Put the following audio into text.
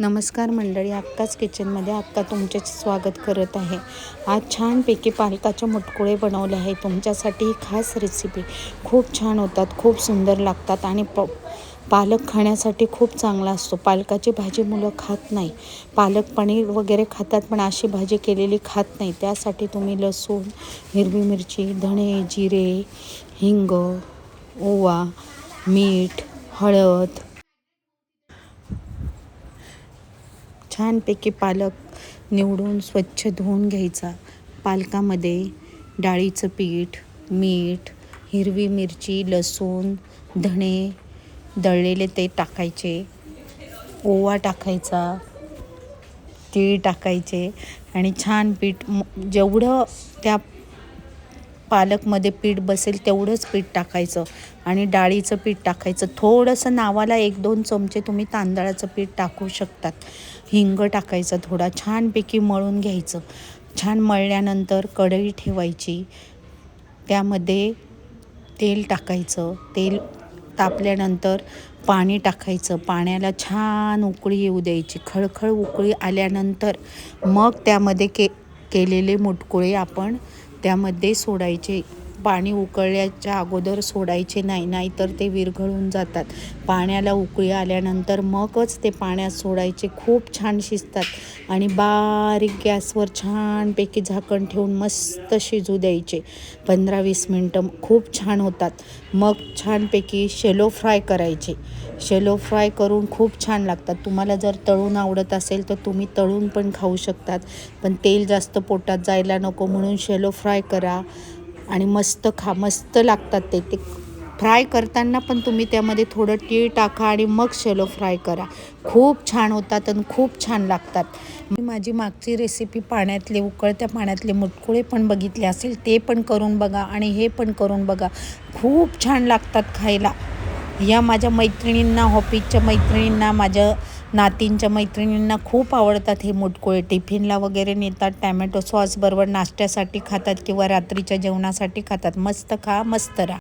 नमस्कार मंडळी अक्काच किचनमध्ये अक्का तुमचे स्वागत करत आहे. आज छानपैकी पालकाचे मुटकुळे बनवले आहे तुमच्यासाठी ही खास रेसिपी खूप छान होतात खूप सुंदर लागतात आणि प पालक खाण्यासाठी खूप चांगला असतो. पालकाची भाजी मुलं खात नाही. पालक पनीर वगैरे खातात पण अशी भाजी केलेली खात नाही. त्यासाठी तुम्ही लसूण हिरवी मिरची धणे जिरे हिंग ओवा मीठ हळद छानपैकी पालक निवडून स्वच्छ धुवून घ्यायचा. पालकामध्ये डाळीचं पीठ मीठ हिरवी मिरची लसूण धणे दळलेले ते टाकायचे. ओवा टाकायचा तीळ टाकायचे आणि छान पीठ म- जेवढं त्या पालकमध्ये पीठ बसेल तेवढंच पीठ टाकायचं आणि डाळीचं पीठ टाकायचं. थोडंसं नावाला एक दोन चमचे तुम्ही तांदळाचं पीठ टाकू शकतात. हिंग टाकायचं थोडा छानपैकी मळून घ्यायचं. छान मळल्यानंतर कढई ठेवायची. त्यामध्ये तेल टाकायचं. तेल तापल्यानंतर पाणी टाकायचं. पाण्याला छान उकळी येऊ द्यायची. खळखळ उकळी आल्यानंतर मग त्यामध्ये के केलेले मुटकुळे आपण त्यामध्ये सोडायचे. पाणी उकळल्याच्या अगोदर सोडायचे नाही नाहीतर ते विरघळून जातात. पाण्याला उकळी आल्यानंतर मगच ते पाण्यात सोडायचे. खूप छान शिजतात. आणि बारीक गॅसवर छानपैकी झाकण ठेवून मस्त शिजू द्यायचे. पंधरा वीस मिनटं खूप छान होतात. मग छानपैकी शेलो फ्राय करायचे. शेलो फ्राय करून खूप छान लागतात. तुम्हाला जर तळून आवडत असेल तर तुम्ही तळून पण खाऊ शकतात. पण तेल जास्त पोटात जायला नको म्हणून शेलो फ्राय करा. आणि मस्त खा मस्त लागतात ते. ते फ्राय करताना पण तुम्ही त्यामध्ये थोडं तीळ टाका आणि मग शेलो फ्राय करा. खूप छान होतात आणि खूप छान लागतात. मी माझी मागची रेसिपी पाण्यातले उकळत्या पाण्यातले मुटकुळे पण बघितले असेल ते पण करून बघा आणि हे पण करून बघा. खूप छान लागतात खायला. या माझ्या मैत्रिणींना हॉपीजच्या मैत्रिणींना माझ्या नातींच्या मैत्रिणींना खूप आवडतात हे मुटकुळे. टिफिनला वगैरे नेतात टॅमॅटो सॉस बरोबर नाश्त्यासाठी खातात किंवा रात्रीच्या जेवणासाठी खातात. मस्त खा मस्त राहा.